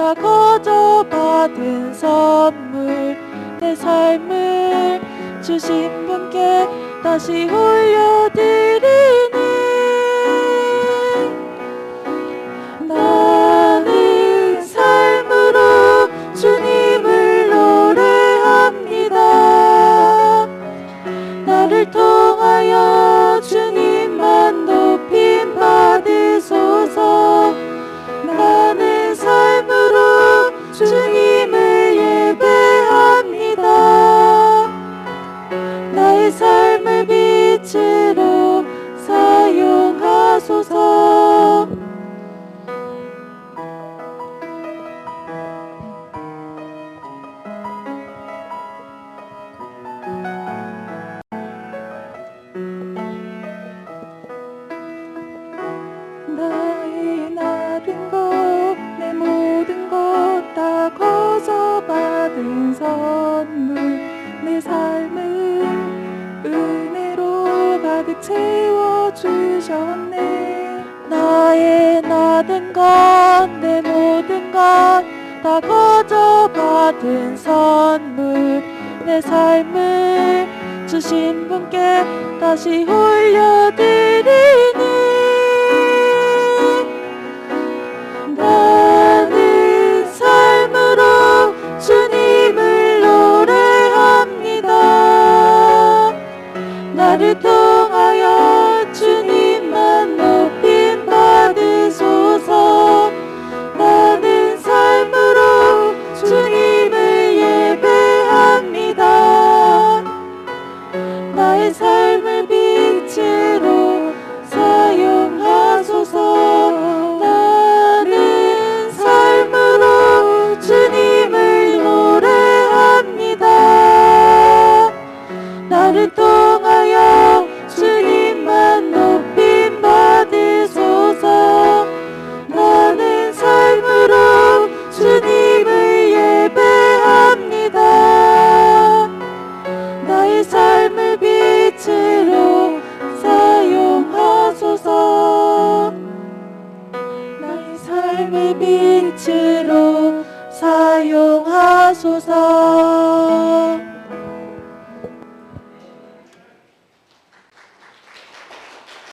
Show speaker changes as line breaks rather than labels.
다
거저 받은 선물 내 삶을
주신 분께 다시 올려드리
받은 선물 내 삶을 은혜로 가득 채워주셨네.
나의 나된 것, 내 모든 것 다 거저 받은 선물. 내 삶을 주신 분께 다시 올려드 나를 통하여 주님만 높임 받으소서. 나는 삶으로 주님을 예배합니다. 나의 삶을 빛으로 사용하소서. 나를 통 빛으로 사용하소서